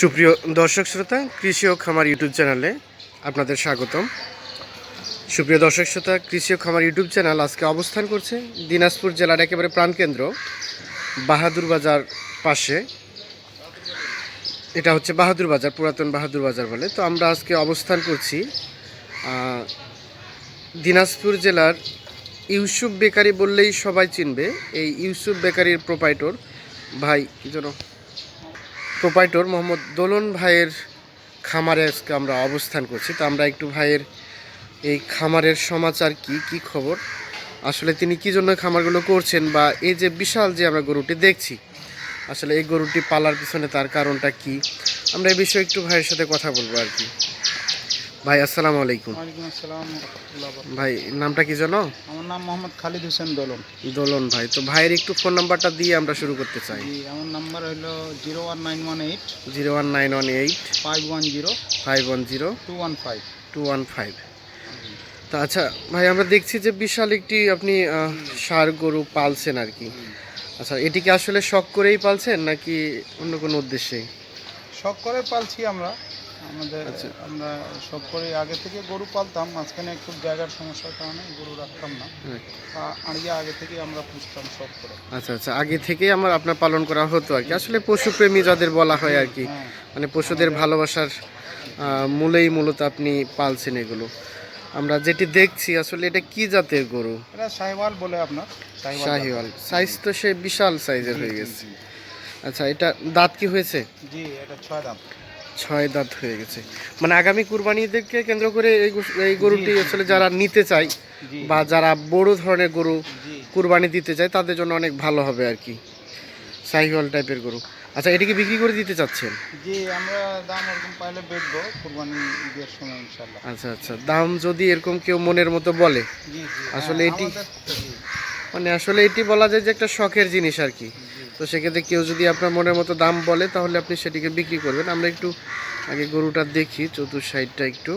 সুপ্রিয় দর্শক শ্রোতা, কৃষি ও খামার ইউটিউব চ্যানেলে আপনাদের স্বাগতম। সুপ্রিয় দর্শক শ্রোতা, কৃষি ও খামার ইউটিউব চ্যানেল আজকে অবস্থান করছে দিনাজপুর জেলার একেবারে প্রাণকেন্দ্র, বাহাদুর বাজার পাশে। এটা হচ্ছে বাহাদুর বাজার, পুরাতন বাহাদুর বাজার বলে। তো আমরা আজকে অবস্থান করছি দিনাজপুর জেলার ইউসুফ বেকারি বললেই সবাই চিনবে। এই ইউসুফ বেকারির প্রোপাইটর ভাই, কি যেন প্রোপাইটর মোহাম্মদ দোলন ভাইয়ের খামারে আজকে আমরা অবস্থান করছি। তো আমরা একটু ভাইয়ের এই খামারের সমাচার কি কি খবর? আসলে তিনি কি জন্য খামারগুলো করছেন বা এই যে বিশাল যে আমরা গরুটি দেখছি, আসলে এই গরুটি পালার পিছনে তার কারণটা কি? আমরা এই বিষয়ে একটু ভাইয়ের সাথে কথা বলব আর কি। ভাই আসসালামু আলাইকুম। ওয়ালাইকুম আসসালাম ভাই নামটা কি জানো? আমার নাম মোহাম্মদ খালিদ হোসেন দোলন। দোলন ভাই তো ভাইয়ের একটু ফোন নাম্বারটা দিয়ে আমরা শুরু করতে চাই। আমার নাম্বার হলো zero one nine one eight zero one nine one eight five one zero five one zero two one five. Two one five. তা আচ্ছা ভাই আমরা দেখছি যে বিশাল একটি আপনি ষাঁড় গরু পালছেন আর কি। আচ্ছা এটিকে আসলে শখ করেই পালছেন নাকি অন্য কোনো উদ্দেশ্যে? শখ করে পালছি আমরা। আমাদের আচ্ছা। আমরা সব করে আগে থেকে গরু পালতাম মাঝখানে একটু জায়গার সমস্যার কারণে গরু রাখতাম না। আড়িয়া আগে থেকে আমরা পুষতাম সব করে। আচ্ছা আচ্ছা। আগে থেকেই আমার আপনার পালন করা হতো আর কি। আসলে পশুপ্রেমী যাদের বলা হয় আর কি হ্যাঁ। মানে পশুদের ভালোবাসার মূলেই মূলত আপনি পালছেন এগুলো। আমরা যেটি দেখছি আসলে এটা কি জাতের গরু? এটা সাহিওয়াল বলে আপনার। সাহিওয়াল সাইজ তো সে বিশাল সাইজের হয়ে গেছে। আচ্ছা এটা দাঁত কি হয়েছে? জি এটা ছয় দাম ছয় দাঁত হয়ে গেছে। মানে আগামী কুরবানিদেরকে কেন্দ্র করে এই এই গরুটি আসলে যারা নিতে চায় বা যারা বড় ধরনের গরু কুরবানি দিতে চায় তাদের জন্য অনেক ভালো হবে আর কি। সাইহল টাইপের গরু। আচ্ছা এটিকে বিক্রি করে দিতে চাচ্ছেন? জি আমরা দাম ওরকম পাইলে বেচবো কুরবানি ঈদের সময় ইনশাল্লাহ আচ্ছা আচ্ছা। দাম যদি এরকম কেউ মনের মতো বলে আসলে হ্যাঁ, এটি- মানে আসলে এটি বলা যায় যে একটা শখের জিনিস আর কি। তো সেক্ষেত্রে কেউ যদি আপনার মনের মতো দাম বলে, তাহলে আপনি সেটিকে বিক্রি করবেন। আমরা একটু আগে গরুটা দেখি, চতুর সাইডটা একটু।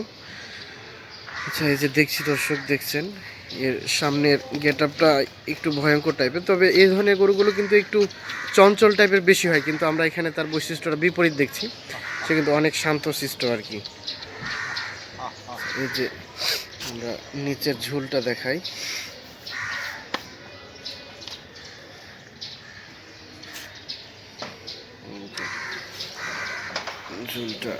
আচ্ছা এই যে দেখছি দর্শক, দেখছেন? এর সামনের গেট আপটা একটু ভয়ঙ্কর টাইপের তবে এই ধরনের গরুগুলো কিন্তু একটু চঞ্চল টাইপের বেশি হয়, কিন্তু আমরা এখানে তার বৈশিষ্ট্যটা বিপরীত দেখছি। সে কিন্তু অনেক শান্তশিষ্ট আর কি। এই যে আমরা নিচের ঝুলটা দেখাই। ঝুলটা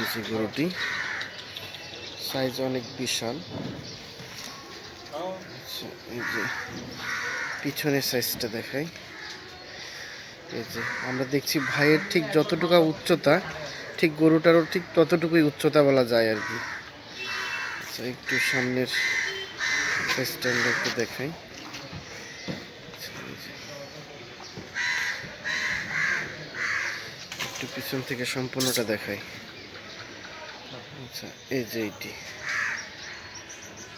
নিচে গরুটি সাইজ অনেক বিশাল। আচ্ছা, পিছনের সাইজটা দেখাই। এই যে আমরা দেখছি ভাইয়ের ঠিক যতটুকু উচ্চতা ঠিক গরুটারও ঠিক ততটুকুই উচ্চতা বলা যায় আর কি। আচ্ছা একটু সামনের সাইজটা একটু দেখাই। আচ্ছা। একটু পিছন থেকে সম্পূর্ণটা দেখাই। আচ্ছা এই যে এইটি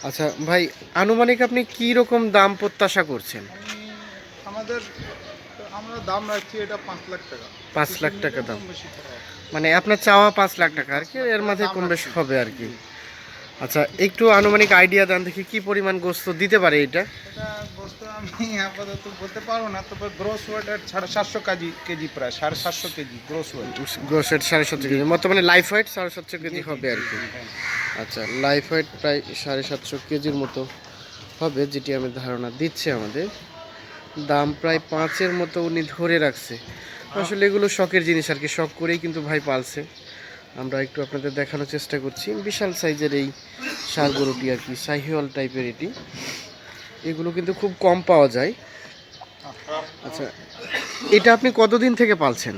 আচ্ছা ভাই আনুমানিক আপনি কি রকম দাম প্রত্যাশা করছেন? আমাদের আমরা দাম রাখছি এটা পাঁচ লাখ টাকা। পাঁচ লাখ টাকা দাম। মানে আপনার চাওয়া পাঁচ লাখ টাকা আর কি এর মাঝে কম বেশ হবে আর কি। আচ্ছা একটু আনুমানিক আইডিয়া দেন দেখি কি পরিমাণ গোস্ত দিতে পারে এটা আমি আপাতত বলতে পারব না তবে গ্রোস ওয়েট সাড়ে সাতশো কেজি কেজি প্রায় সাড়ে সাতশো কেজি গ্রোস ওয়েট গ্রোসের সাড়ে সাতশো কেজি বর্তমানে লাইফ ওয়েট সাড়ে সাতশো কেজি হবে আর কি। আচ্ছা লাইফ ওয়েট প্রায় সাড়ে সাতশো কেজির মতো হবে যেটি আমি ধারণা দিচ্ছে আমাদের। দাম প্রায় পাঁচের মতো উনি ধরে রাখছে। আসলে এগুলো শখের জিনিস আর কি শখ করেই কিন্তু ভাই পালছে। আমরা একটু আপনাদের দেখানোর চেষ্টা করছি। বিশাল সাইজের এই সার গরুটি আর কি সাহিওয়াল টাইপের এটি। এগুলো কিন্তু খুব কম পাওয়া যায়। আচ্ছা এটা আপনি কতদিন থেকে পালছেন?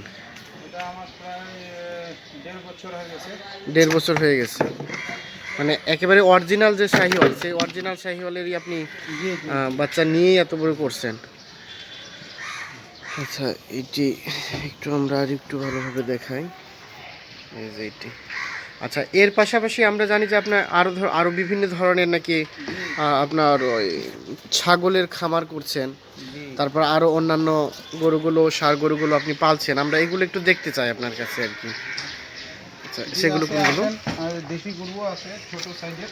দেড় বছর হয়ে গেছে। মানে একেবারে অরিজিনাল যে শাহিওয়াল, সেই অরিজিনাল শাহিওয়ালেরই আপনি বাচ্চা নিয়েই এত বড় করছেন। আচ্ছা এটি একটু আমরা আর একটু ভালোভাবে দেখাই। এই যে এটি। আচ্ছা এর পাশাপাশি আমরা জানি যে আপনার আরও ধর আরও বিভিন্ন ধরনের নাকি আপনার ওই ছাগলের খামার করছেন। তারপর আরও অন্যান্য গরুগুলো সার গরুগুলো আপনি পালছেন। আমরা এগুলো একটু দেখতে চাই আপনার কাছে আর কি। আচ্ছা সেগুলো কোনগুলো? আর দেশি গরু আছে ছোট সাইজের।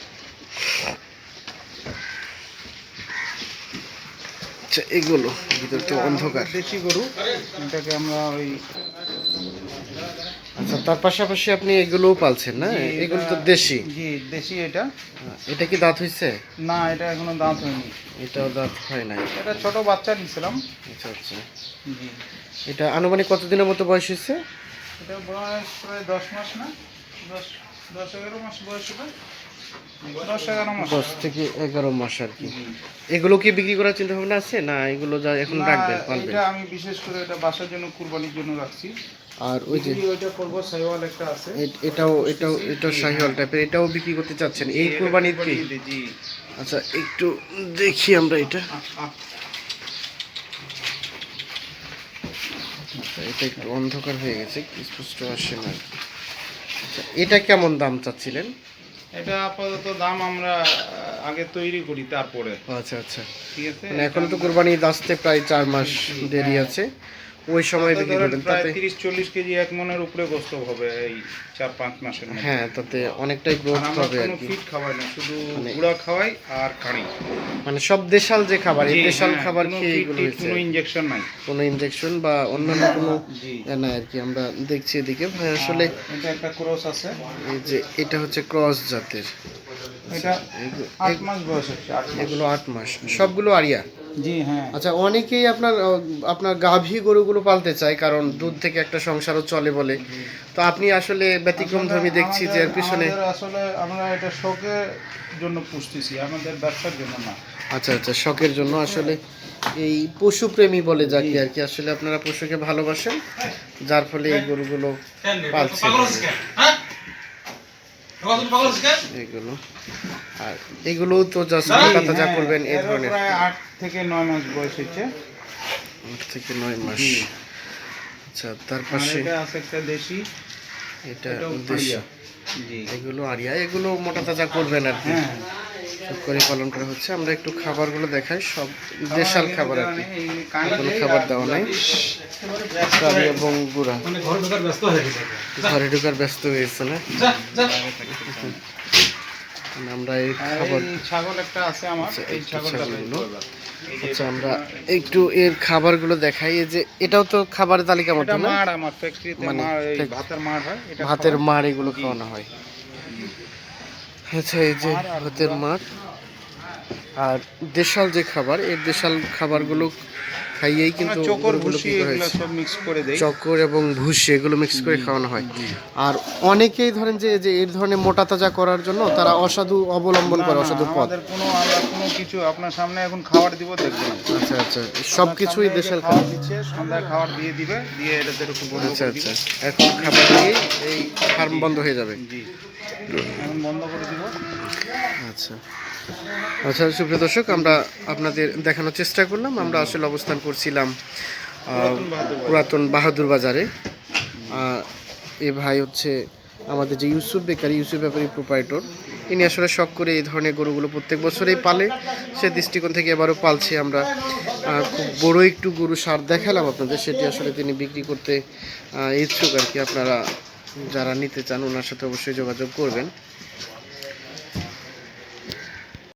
আচ্ছা এগুলো ভিতর তো অন্ধকার। দেশি গরু এটাকে আমরা ওই আচ্ছা তার পাশাপাশি আপনি এগুলোও পালছেন না? এগুলো তো দেশি। জি দেশি এটা। এটা কি দাঁত হয়েছে না এটা এখনও দাঁত হয়নি। এটাও দাঁত হয় নাই। এটা ছোট বাচ্চা নিয়েছিলাম আচ্ছা আচ্ছা। জি। এটা আনুমানিক কতদিনের মতো বয়স হয়েছে এটা বয়স প্রায় দশ মাস না? দশ দশ এগারো মাস বয়স হবে। দশ থেকে এগারো মাস আর কি। এগুলো কি বিক্রি করার চিন্তা ভাবনা আছে? না এগুলো যা এখন রাখবেন এটা আমি বিশেষ করে এটা বাসার জন্য কুরবানির জন্য রাখছি। আর ওই যে ওইটা করব সাইওয়াল একটা আছে। এটাও এটাও শাহিওয়াল টাইপের এটাও বিক্রি করতে চাচ্ছেন? এই এটা কোরবানির কি? আচ্ছা একটু দেখি আমরা এটা। আচ্ছা এটা একটু অন্ধকার হয়ে গেছে স্পষ্ট আসে না। আচ্ছা এটা কেমন দাম চাচ্ছিলেন? এটা আপাতত দাম আমরা আগে তৈরি করি তারপরে। আচ্ছা আচ্ছা। ঠিক আছে? এখন তো কোরবানি আসতে প্রায় চার মাস দেরি আছে। ওই সময় বিক্রি করবেন তাতে তিরিশ চল্লিশ কেজি এক মনের উপরে গোস্ত হবে এই চার পাঁচ মাসের মধ্যে। হ্যাঁ তাতে অনেকটাই গ্রোথ হবে আর কি। ফিট খাওয়াই না শুধু মানে- গুঁড়া খাওয়াই আর কাঁড়ি মানে সব দেশাল যে খাবার এই দেশাল হ্যাঁ, খাবার খেয়ে এগুলো কোনো ইনজেকশন নাই। কোনো ইনজেকশন বা অন্যান্য কোনো জি। না আর কি আমরা দেখছি এদিকে। ভাই আসলে এটা একটা ক্রস আছে। এই যে এটা হচ্ছে ক্রস জাতের। এটা মাস বয়স হচ্ছে এগুলো আট মাস। সবগুলো আরিয়া? জি হ্যাঁ। আচ্ছা অনেকেই আপনার আপনার গাভী গরুগুলো পালতে চায় কারণ দুধ থেকে একটা সংসারও চলে বলে। তো আপনি আসলে ব্যতিক্রম ধর্মী দেখছি যে এর পিছনে আসলে আমরা এটা শখের জন্য পুষতেছি আমাদের ব্যবসার জন্য না। আচ্ছা আচ্ছা শখের জন্য আসলে এই পশুপ্রেমী বলে যাকে আর কি আসলে আপনারা পশুকে ভালোবাসেন যার ফলে এই গরুগুলো পালছেন এগুলো আর এগুলো তো জাস্ট মোটা তাজা হ্যাঁ, করবেন এই ধরনের। প্রায় আট থেকে নয় মাস বয়স হচ্ছে আট থেকে নয় মাস। আচ্ছা তার পাশে একটা দেশি। এটা জি। এগুলো আরিয়া এগুলো মোটা তাজা করবেন আর কি। হ্যাঁ। করে পালন করা হচ্ছে। আমরা একটু খাবারগুলো দেখাই। সব দেশাল খাবার আর কি। কোনো খাবার দেওয়া নাই। এবং গুড়া। মানে ঘরে ঢোকার ব্যস্ত হয়ে হয়েছে না? যা যা। মানে আমরা এই খাবার ছাগল একটা আছে আমার আচ্ছা, এই ছাগলগুলো। আচ্ছা আমরা একটু এর খাবারগুলো দেখাই। যে এটাও তো খাবারের তালিকা মতো না? মাড় আমার ফ্যাক্টরিতে মানে ভাতের মাড় হয় এটা ভাতের মার এগুলো খাওয়ানো হয়। আচ্ছা এই যে ভাতের মার আর দেশাল যে খাবার এই দেশাল খাবারগুলো খাইয়েই কিন্তু চকর গরুগুলো ভুসি কি এগুলো সব মিক্স করে দেই। চকর এবং ভুসি এগুলো মিক্স করে খাওয়ানো হয়। আর অনেকেই ধরেন যে যে এই ধরনের মোটা তাজা করার জন্য তারা অসাধু অবলম্বন করে অসাধু পথ কোনো আমরা কোনো কিছু আপনার সামনে এখন খাবার দিব দেখবেন আচ্ছা আচ্ছা সব কিছুই দেশাল খাবার দিচ্ছে সন্ধ্যায় খাবার দিয়ে দিবে দিয়ে এটাতে আচ্ছা আচ্ছা। এখন খাবার দিয়েই এই ফার্ম বন্ধ হয়ে যাবে। জি। এখন বন্ধ করে দিব। আচ্ছা। আচ্ছা সুপ্রিয় দর্শক, আমরা আপনাদের দেখানোর চেষ্টা করলাম। আমরা আসলে অবস্থান করছিলাম পুরাতন বাহাদুর বাজারে। এ ভাই হচ্ছে আমাদের যে ইউসুফ বেকারি, ইউসুফ ব্যাপারী প্রোপাইটর ইনি আসলে শখ করে এই ধরনের গরুগুলো প্রত্যেক বছরেই পালে। সে দৃষ্টিকোণ থেকে এবারও পালছি। আমরা খুব বড় একটু গরু সার দেখালাম আপনাদের। সেটি আসলে তিনি বিক্রি করতে ইচ্ছুক আর কি। আপনারা যারা নিতে চান, ওনার সাথে অবশ্যই যোগাযোগ করবেন।